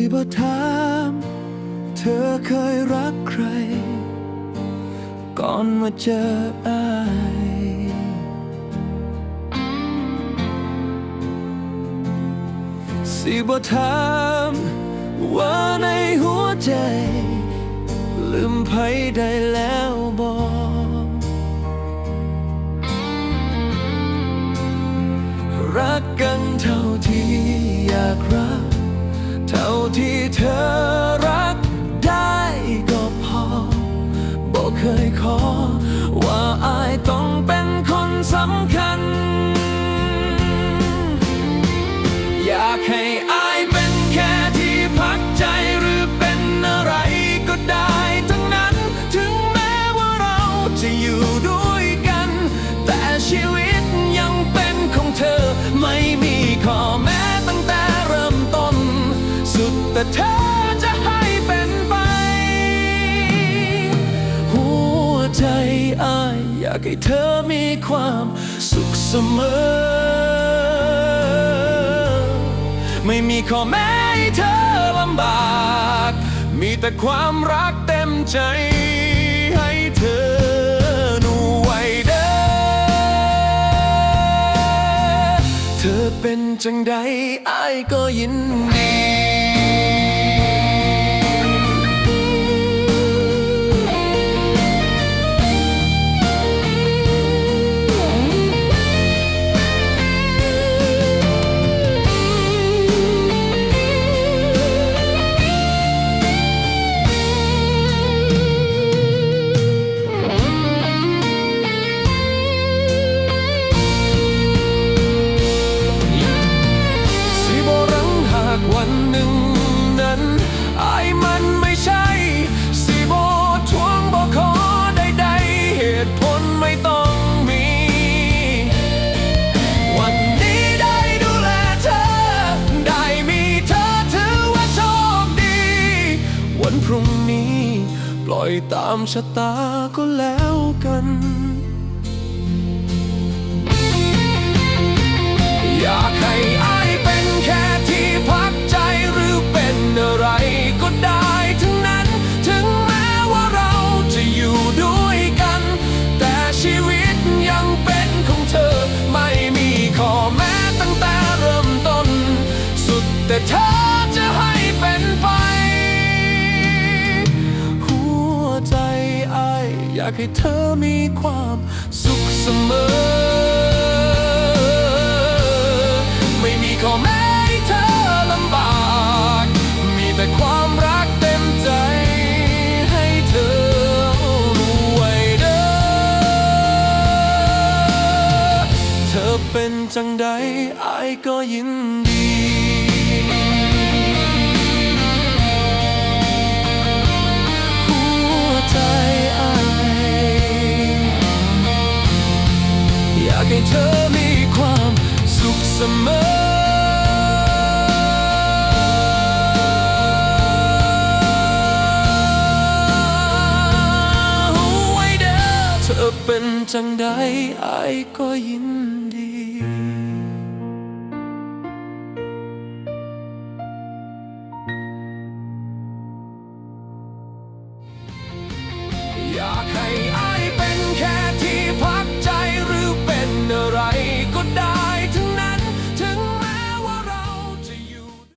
สี่บ่ถาม เธอเคยรักใคร ก่อนมาเจออายสิบ่ถามว่าในหัวใจ ลืมไผได้แล้วบอกรักกันเท่า เคยขอ ว่าอายต้องเป็นคนสำคัญ อยากให้อายเป็นแค่ที่พักใจหรือเป็นอะไรก็ได้ทั้งนั้น ถึงแม้ว่าเราจะอยู่ด้วยกัน แต่ชีวิตยังเป็นของเธอ ไม่มีข้อแม้ตั้งแต่เริ่มต้น สุดแต่เธอายอยากให้เธอมีความสุขเสมอ ไม่มีข้อแม้ให้เธอลำบาก มีแต่ความรักเต็มใจให้เธอหนูไว้เด้อ เธอเป็นจังใดอายก็ยินดี วันพรุ่งนี้ ปล่อยตามชะตาก็แล้วกันอยากให้อายเป็นแค่ที่พักใจหรือเป็นอะไรก็ได้ทั้งนั้น ถึงแม้ว่าเราจะอยู่ด้วยกัน แต่ชีวิตยังเป็นของเธอ ไม่มีข้อแม้ตั้งแต่เริ่มต้น สุดแต่เธอากให้เธอมีความสุขเสมอ ไม่มีข้อแม้ให้เธอลำบาก มีแต่ความรักเต็มใจให้เธอรู้ไว้เด้อ เธอเป็นจังใดอายก็ยินดี เป็นจังใดไอ้ก็ยินดี